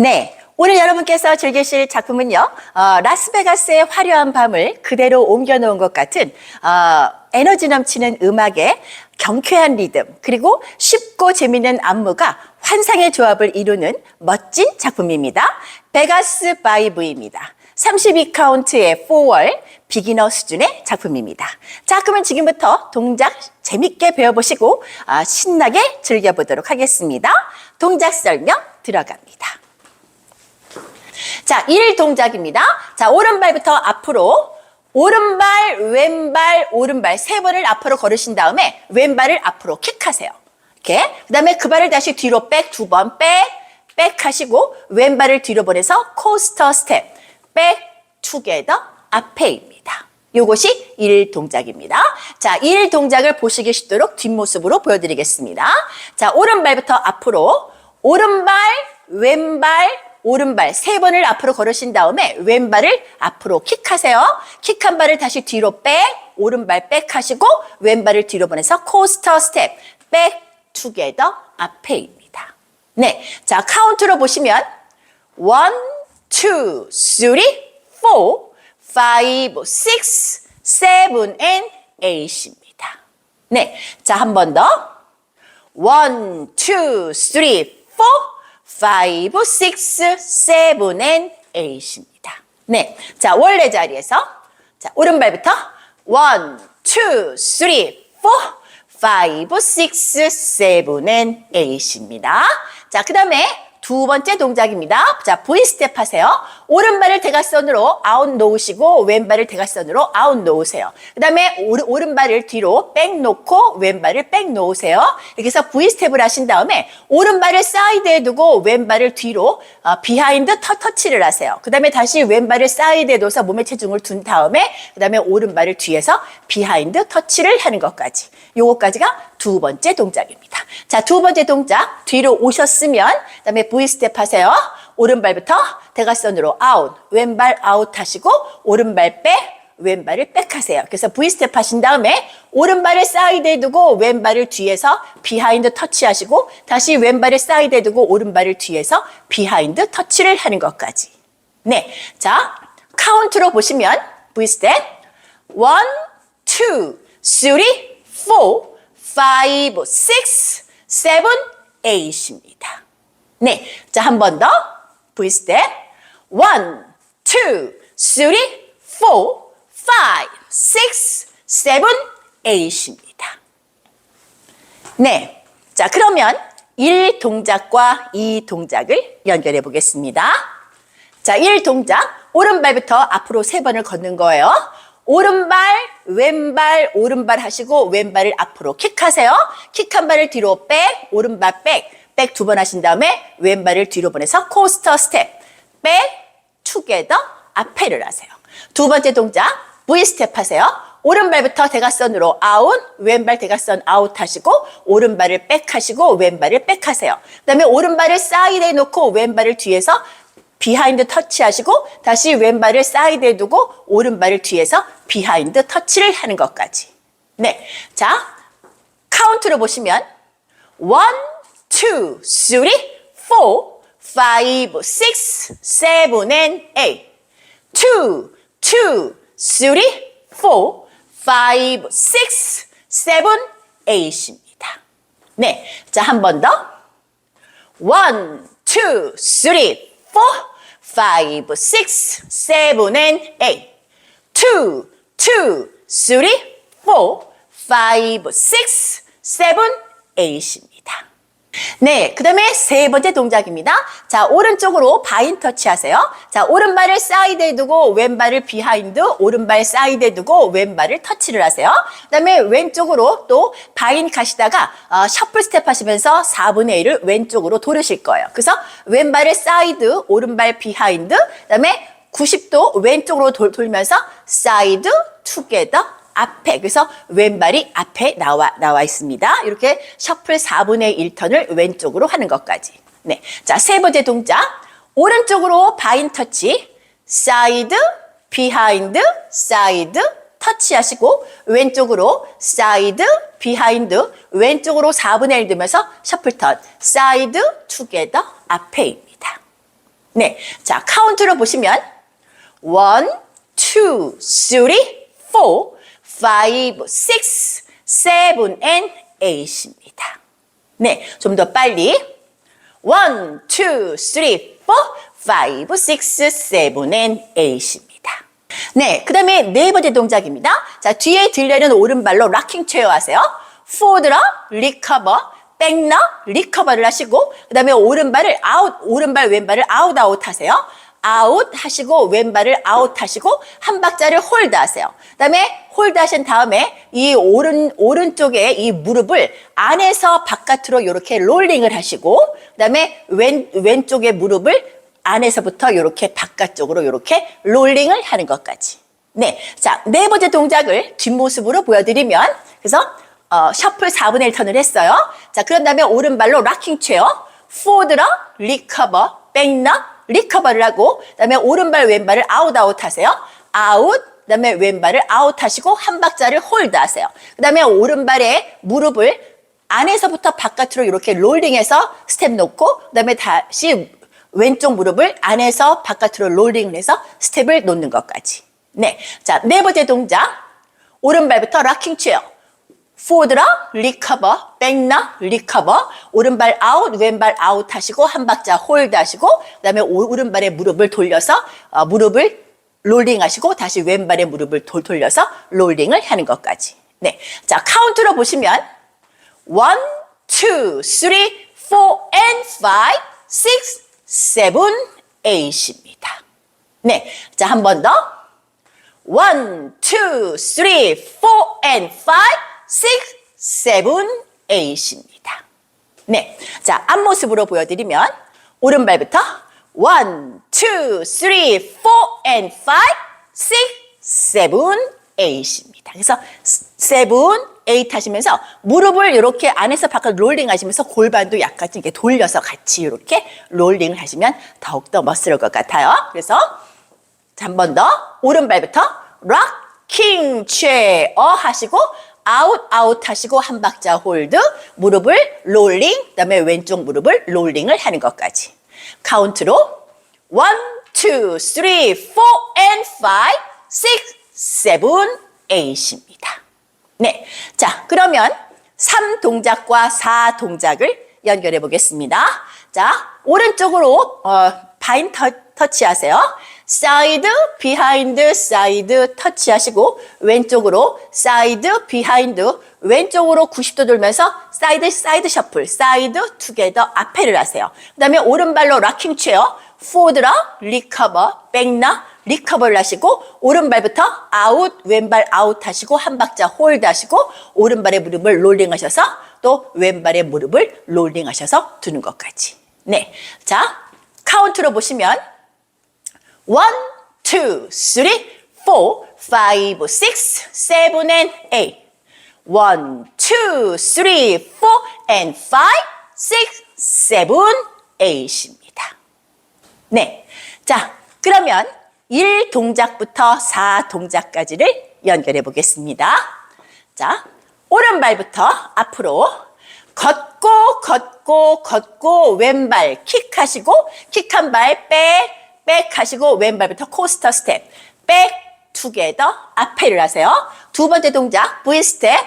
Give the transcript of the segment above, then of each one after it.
네. 오늘 여러분께서 즐기실 작품은요, 어, 라스베가스의 화려한 밤을 그대로 옮겨놓은 것 같은, 어, 에너지 넘치는 음악에 경쾌한 리듬, 그리고 쉽고 재밌는 안무가 환상의 조합을 이루는 멋진 작품입니다. 베가스 바이브입니다. 32카운트의 4월 비기너 수준의 작품입니다. 자, 그러면 지금부터 동작 재밌게 배워보시고 아, 신나게 즐겨보도록 하겠습니다. 동작 설명 들어갑니다. 자, 1 동작입니다. 자, 오른발부터 앞으로 오른발, 왼발, 오른발 세 번을 앞으로 걸으신 다음에 왼발을 앞으로 킥하세요. 이렇게. 그 다음에 그 발을 다시 뒤로 백 두 번 백, 백 하시고 왼발을 뒤로 보내서 코스터 스텝, 백, 투게더, 앞에입니다. 요것이 1 동작입니다. 자, 1 동작을 보시기 쉽도록 뒷모습으로 보여드리겠습니다. 자, 오른발부터 앞으로 오른발, 왼발, 오른발 세 번을 앞으로 걸으신 다음에 왼발을 앞으로 킥하세요. 킥한 발을 다시 뒤로 백, 오른발 백 하시고 왼발을 뒤로 보내서 코스터 스텝, 백, 투게더, 앞에입니다. 네. 자, 카운트로 보시면 원, 투, 쓰리, 포, 파이브, 식스, 세븐, 앤, 에잇입니다. 네. 자, 한 번 더. 원, 투, 쓰리, 포, 파이브, 식스, 세븐, 앤, 에잇입니다. 네. 자, 원래 자리에서 자, 오른발부터 원, 투, 쓰리, 포, 파이브, 식스, 세븐, 앤, 에잇입니다. 자, 그 다음에 두 번째 동작입니다. 자, V 스텝 하세요. 오른발을 대각선으로 아웃 놓으시고 왼발을 대각선으로 아웃 놓으세요. 그 다음에 오른, 발을 뒤로 백 놓고 왼발을 백 놓으세요. 이렇게 해서 V 스텝을 하신 다음에 오른발을 사이드에 두고 왼발을 뒤로 어, 비하인드 터, 터치를 하세요. 그 다음에 다시 왼발을 사이드에 놓아서 몸에 체중을 둔 다음에 그 다음에 오른발을 뒤에서 비하인드 터치를 하는 것까지. 요거까지가 두 번째 동작입니다. 자, 두 번째 동작 뒤로 오셨으면 그다음에 V 스텝 하세요. 오른발부터 대각선으로 아웃, 왼발 아웃 하시고 오른발 백, 왼발을 백 하세요. 그래서 V 스텝 하신 다음에 오른발을 사이드에 두고 왼발을 뒤에서 비하인드 터치 하시고 다시 왼발을 사이드에 두고 오른발을 뒤에서 비하인드 터치를 하는 것까지. 네. 자, 카운트로 보시면 V 스텝 1, 2, 3, 4, 5, 6, 7, 8입니다. 네. 자, 한 번 더. V 스텝. 1, 2, 3, 4, 5, 6, 7, 8입니다. 네. 자, 그러면 1 동작과 2 동작을 연결해 보겠습니다. 자, 1 동작. 오른발부터 앞으로 세 번을 걷는 거예요. 오른발, 왼발, 오른발 하시고 왼발을 앞으로 킥하세요. 킥 한 발을 뒤로 백, 오른발 백, 백 두 번 하신 다음에 왼발을 뒤로 보내서 코스터 스텝, 백, 투게더, 앞에를 하세요. 두 번째 동작, V 스텝 하세요. 오른발부터 대각선으로 아웃, 왼발 대각선 아웃 하시고 오른발을 백 하시고 왼발을 백 하세요. 그 다음에 오른발을 사이드에 놓고 왼발을 뒤에서 비하인드 터치 하시고 다시 왼발을 사이드에 두고 오른발을 뒤에서 비하인드 터치를 하는 것까지. 네. 자, 카운트로 보시면 1, 2, 3, 4, 5, 6, 7, and 8. 2, 2, 3, 4, 5, 6, 7, 8입니다. 네. 자, 한 번 더. 1, 2, 3, 4, 5, 6, 7, and 8. 2, 2, 3, 4, 5, 6, 7, 8입니다. 네, 그 다음에 세 번째 동작입니다. 자, 오른쪽으로 바인 터치 하세요. 자, 오른발을 사이드에 두고 왼발을 비하인드, 오른발 사이드에 두고 왼발을 터치를 하세요. 그 다음에 왼쪽으로 또 바인 가시다가 어, 셔플 스텝 하시면서 4분의 1을 왼쪽으로 돌으실 거예요. 그래서 왼발을 사이드, 오른발 비하인드, 그 다음에 90도 왼쪽으로 돌, 돌면서 사이드, 투게더, 앞에 그래서 왼발이 앞에 나와 나와 있습니다. 이렇게 셔플 4분의 1턴을 왼쪽으로 하는 것까지. 네. 자, 세 번째 동작. 오른쪽으로 바인 터치. 사이드, 비하인드, 사이드, 터치 하시고 왼쪽으로 사이드, 비하인드, 왼쪽으로 4분의 1 들면서 셔플 턴. 사이드, 투게더, 앞에입니다. 네. 자, 카운트로 보시면 one, two, three, four, five, six, seven, and eight입니다. 네. 좀 더 빨리. one, two, three, four, five, six, seven, and eight입니다. 네. 그 다음에 네 번째 동작입니다. 자, 뒤에 들려는 오른발로 락킹 체어 하세요. 포드라, 리커버, 백너, 리커버를 하시고, 그 다음에 오른발을 아웃, 오른발 왼발을 아웃, 아웃 하세요. 아웃 하시고, 왼발을 아웃 하시고, 한 박자를 홀드 하세요. 그 다음에 홀드 하신 다음에 이 오른, 오른쪽에 이 무릎을 안에서 바깥으로 이렇게 롤링을 하시고, 그 다음에 왼, 왼쪽에 무릎을 안에서부터 이렇게 바깥쪽으로 이렇게 롤링을 하는 것까지. 네. 자, 네 번째 동작을 뒷모습으로 보여드리면, 그래서, 어, 셔플 4분의 1 턴을 했어요. 자, 그런 다음에 오른발로 락킹 체어, 포드러, 리커버, 백너, 리커버를 하고, 그 다음에 오른발, 왼발을 아웃, 아웃 하세요. 아웃, 그 다음에 왼발을 아웃 하시고, 한 박자를 홀드 하세요. 그 다음에 오른발에 무릎을 안에서부터 바깥으로 이렇게 롤링해서 스텝 놓고, 그 다음에 다시 왼쪽 무릎을 안에서 바깥으로 롤링을 해서 스텝을 놓는 것까지. 네. 자, 네 번째 동작. 오른발부터 락킹 체어. 포드라, 리커버, 백나, 리커버, 오른발 아웃, 왼발 아웃 하시고 한 박자 홀드 하시고 그다음에 오- 오른발에 무릎을 돌려서 어, 무릎을 롤링 하시고 다시 왼발에 무릎을 돌, 돌려서 롤링을 하는 것까지. 네. 자, 카운트로 보시면 one, two, three, four, and five, six, seven, eight입니다. 네. 자, 한 번 더. one, two, three, four, and five, six, seven, eight입니다. 네. 자, 앞모습으로 보여드리면, 오른발부터 one, two, three, four, and five, six, seven, eight입니다. 그래서 seven, eight 하시면서 무릎을 이렇게 안에서 바깥 롤링 하시면서 골반도 약간 이렇게 돌려서 같이 이렇게 롤링을 하시면 더욱더 멋스러울 것 같아요. 그래서 한 번 더 오른발부터 락킹 체어 하시고 아웃 아웃 하시고 한 박자 홀드 무릎을 롤링 그다음에 왼쪽 무릎을 롤링을 하는 것까지 카운트로 1, 2, 3, 4 and 5, 6, 7, 8입니다. 네. 자, 그러면 3 동작과 4 동작을 연결해 보겠습니다. 자, 오른쪽으로 어, 바인 터, 터치하세요. 사이드, 비하인드, 사이드 터치하시고 왼쪽으로 사이드, 비하인드, 왼쪽으로 90도 돌면서 사이드, 사이드 셔플, 사이드, 투게더 앞에를 하세요. 그 다음에 오른발로 락킹 체어, 포드라, 리커버, 백나, 리커버를 하시고 오른발부터 아웃, 왼발 아웃 하시고 한 박자 홀드 하시고 오른발의 무릎을 롤링 하셔서 또 왼발의 무릎을 롤링 하셔서 두는 것까지. 네. 자, 카운트로 보시면 one, two, three, four, five, six, seven, and eight. One, two, three, four, and five, six, seven, eight입니다. 네. 자, 그러면 1 동작부터 4 동작까지를 연결해 보겠습니다. 자, 오른발부터 앞으로 걷고, 걷고, 걷고, 왼발 킥 하시고, 킥 한 발 백, 백 하시고, 왼발부터 코스터 스텝, 백, 투게더, 앞에를 하세요. 두 번째 동작, V 스텝,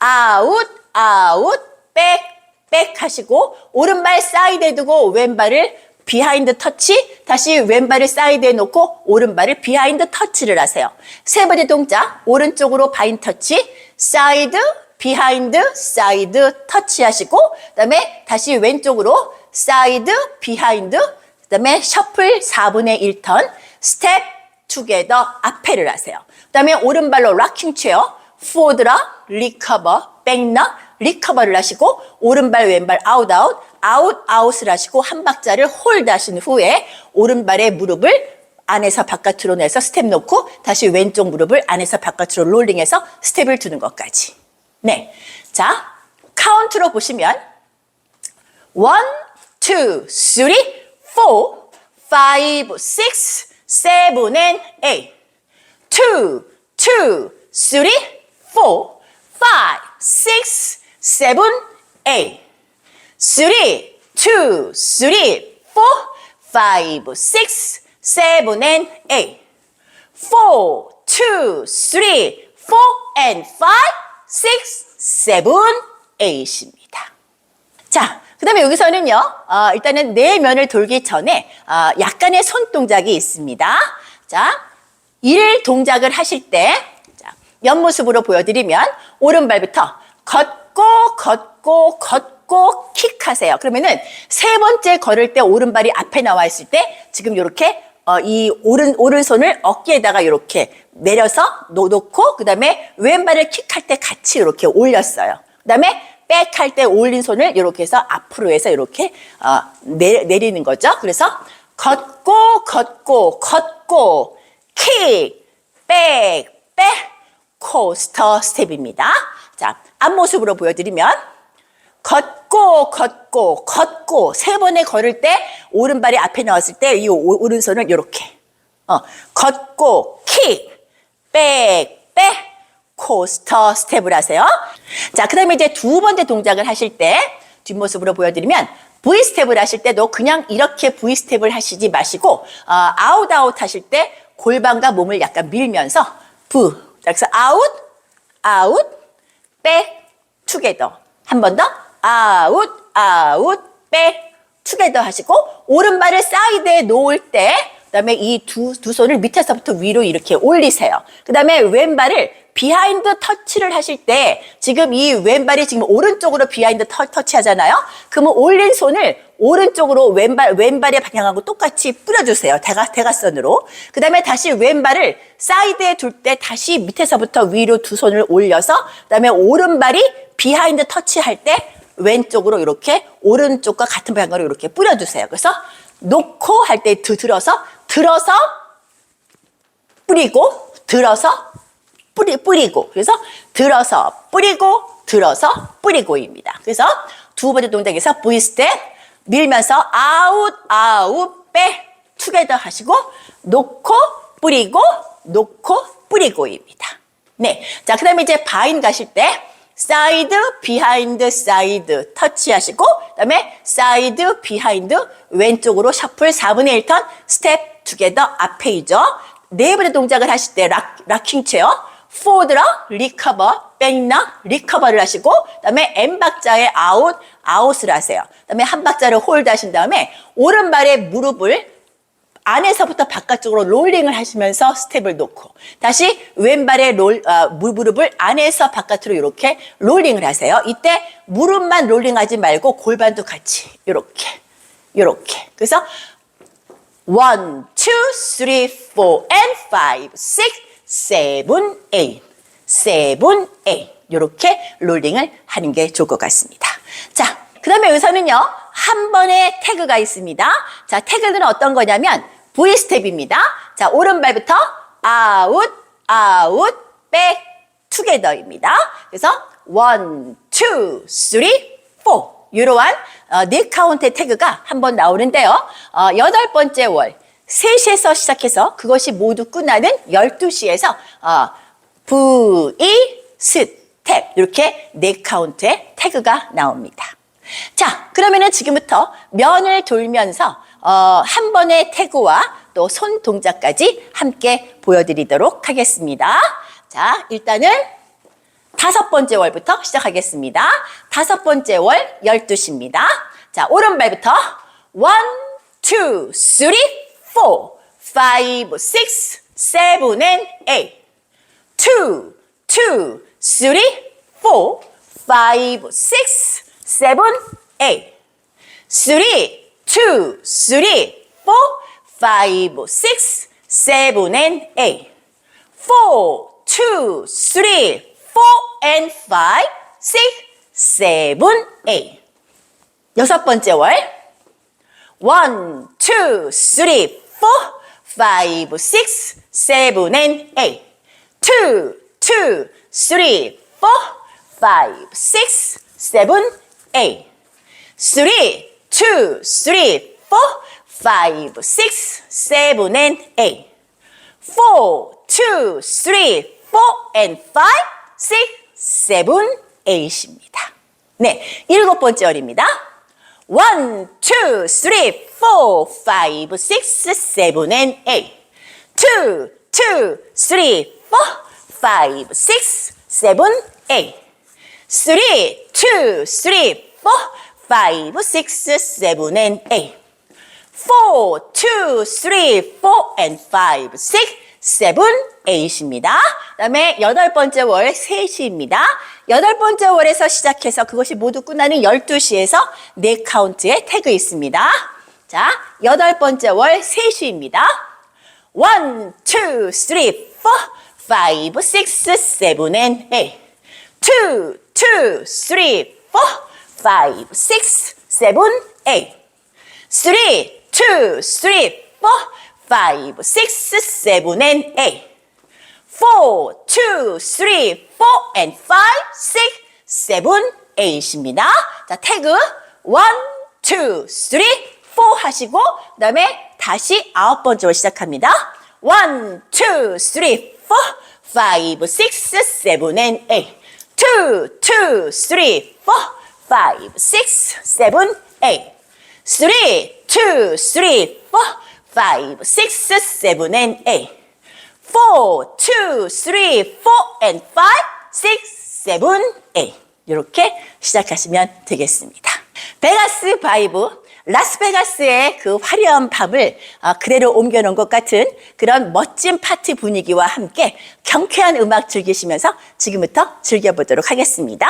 아웃, 아웃, 백, 백 하시고, 오른발 사이드에 두고, 왼발을 비하인드 터치, 다시 왼발을 사이드에 놓고 오른발을 비하인드 터치를 하세요. 세 번째 동작, 오른쪽으로 바인 터치, 사이드, 비하인드, 사이드 터치 하시고, 그 다음에 다시 왼쪽으로 사이드, 비하인드, 그 다음에 셔플 4분의 1턴, 스텝, 투게더 앞에를 하세요. 그 다음에 오른발로 락킹 체어, 포드라, 리커버, 백너, 리커버를 하시고 오른발 왼발 아웃 아웃 아웃 아웃을 하시고 한 박자를 홀드 하신 후에 오른발의 무릎을 안에서 바깥으로 내서 스텝 놓고 다시 왼쪽 무릎을 안에서 바깥으로 롤링해서 스텝을 두는 것까지. 네. 자, 카운트로 보시면 1, 2, 3, 4, 5, 6, 7, and 8. 2, 2, 3, 4, 5, 6, 7, 8. 3, 2, 3, 4, five, six, seven, and eight. four, two, three, four, and five, six, seven, eight입니다. 자, 그 다음에 여기서는요, 어, 일단은 네 면을 돌기 전에 어, 약간의 손 동작이 있습니다. 자, 일 동작을 하실 때, 자, 옆모습으로 보여드리면, 오른발부터 걷고, 걷고, 걷고, 킥하세요. 그러면은 세 번째 걸을 때 오른발이 앞에 나와 있을 때, 지금 이렇게 어, 이 오른 오른손을 어깨에다가 이렇게 내려서 놓- 놓고 그다음에 왼발을 킥할 때 같이 이렇게 올렸어요. 그다음에 백 할 때 올린 손을 이렇게 해서 앞으로 해서 이렇게 어, 내, 내리는 거죠. 그래서 걷고 걷고 걷고 킥, 백, 백, 코스터 스텝입니다. 자, 앞모습으로 보여드리면 걷고 걷고 걷고 세 번에 걸을 때 오른발이 앞에 나왔을 때 이 오른손을 이렇게 어, 걷고 킥백백 코스터 스텝을 하세요. 자, 그 다음에 이제 두 번째 동작을 하실 때 뒷모습으로 보여드리면 V 스텝을 하실 때도 그냥 이렇게 V 스텝을 하시지 마시고 어, 아웃 아웃 하실 때 골반과 몸을 약간 밀면서 부 자, 그래서 아웃 아웃 백 투게더 한 번 더 아웃 아웃 백 투게더 하시고 오른발을 사이드에 놓을 때 그다음에 이 두두 손을 밑에서부터 위로 이렇게 올리세요. 그다음에 왼발을 비하인드 터치를 하실 때 지금 이 왼발이 지금 오른쪽으로 비하인드 터, 터치 하잖아요. 그러면 올린 손을 오른쪽으로 왼발 왼발의 방향하고 똑같이 뿌려주세요. 대가 대각선으로. 그다음에 다시 왼발을 사이드에 둘 때 다시 밑에서부터 위로 두 손을 올려서 그다음에 오른발이 비하인드 터치할 때 왼쪽으로 이렇게 오른쪽과 같은 방향으로 이렇게 뿌려주세요. 그래서 놓고 할 때 들어서 들어서 뿌리고 들어서 뿌리 뿌리고 그래서 들어서 뿌리고 들어서 뿌리고입니다. 그래서 두 번째 동작에서 V 스텝 밀면서 아웃 아웃 백 투게더 하시고 놓고 뿌리고 놓고 뿌리고입니다. 네. 자, 그다음에 이제 바인 가실 때 사이드 비하인드 사이드 터치하시고 그다음에 사이드 비하인드 왼쪽으로 셔플 4분의 1턴 스텝 투게더 앞에이죠. 네 번째 동작을 하실 때 락, 락킹 체어 포드러 리커버 백너 리커버를 하시고 그다음에 M 박자의 아웃 아웃을 하세요. 그다음에 한 박자를 홀드 하신 다음에 오른발에 무릎을 안에서부터 바깥쪽으로 롤링을 하시면서 스텝을 놓고 다시 왼발에 롤, 어, 무릎을 안에서 바깥으로 이렇게 롤링을 하세요. 이때 무릎만 롤링하지 말고 골반도 같이 이렇게 이렇게 그래서 one, two, three, four, and five, six, seven, eight, seven, eight 이렇게 롤링을 하는 게 좋을 것 같습니다. 자, 그 다음에 여기서는요 한 번의 태그가 있습니다. 자, 태그는 어떤 거냐면 V 스텝입니다. 자, 오른발부터 아웃, 아웃, 백, 투게더입니다. 그래서 one, two, three, four 이러한 어, 네 카운트의 태그가 한 번 나오는데요. 어, 여덟 번째 월 3시에서 시작해서 그것이 모두 끝나는 12시에서 어, V 스텝 이렇게 네 카운트의 태그가 나옵니다. 자, 그러면은 지금부터 면을 돌면서 어, 한 번의 태그와 또 손 동작까지 함께 보여드리도록 하겠습니다. 자, 일단은 다섯 번째 월부터 시작하겠습니다. 다섯 번째 월 12시입니다. 자, 오른발부터 1, 2, 3, 4, 5, 6, 7, and 8. 2, 2, 3, 4, 5, 6, 7, 8. 3, 2, 3, 4, 5, 6, 7, and 8. 4, 2, 3, 4, and 5, 6, 7, 8. 여섯 번째 월. 1, 2, 3, 4, 5, 6, 7, and 8. 2, 2, 3, 4, 5, 6, 7, 8. 3, 2, 3, 4, 5, 6, 7, and 8. 4, 2, 3, 4, and 5, 6, 7, 8입니다. 네, 일곱 번째 월입니다. One, two, three, four, five, six, seven, and eight. Two, two, three, four, five, six, seven, eight. Three, two, three, four, five, six, seven, and eight. Four, two, three, four, and five, six, seven, eight입니다. 그 다음에 여덟 번째 월 3시입니다. 여덟 번째 월에서 시작해서 그것이 모두 끝나는 12시에서 네 카운트의 태그 있습니다. 자, 여덟 번째 월 3시입니다. One, two, three, four, five, six, seven, and eight. Two, two, three, four, five, six, seven, eight. Three, two, three, four, five, six, seven, and eight. Four, two, three, four, and five, six, seven, eight입니다. 자, 태그 one, two, three, four 하시고 그 다음에 다시 아홉 번째로 시작합니다. One, two, three, four, five, six, seven, and eight. Two, two, three, four, five, six, seven, eight. Three, two, three, four, five, six, seven, and eight. Four, two, three, four, and five, six, seven, eight. 이렇게 시작하시면 되겠습니다. 베가스 바이브, 라스베가스의 그 화려한 밤을 아, 그대로 옮겨놓은 것 같은 그런 멋진 파티 분위기와 함께 경쾌한 음악 즐기시면서 지금부터 즐겨보도록 하겠습니다.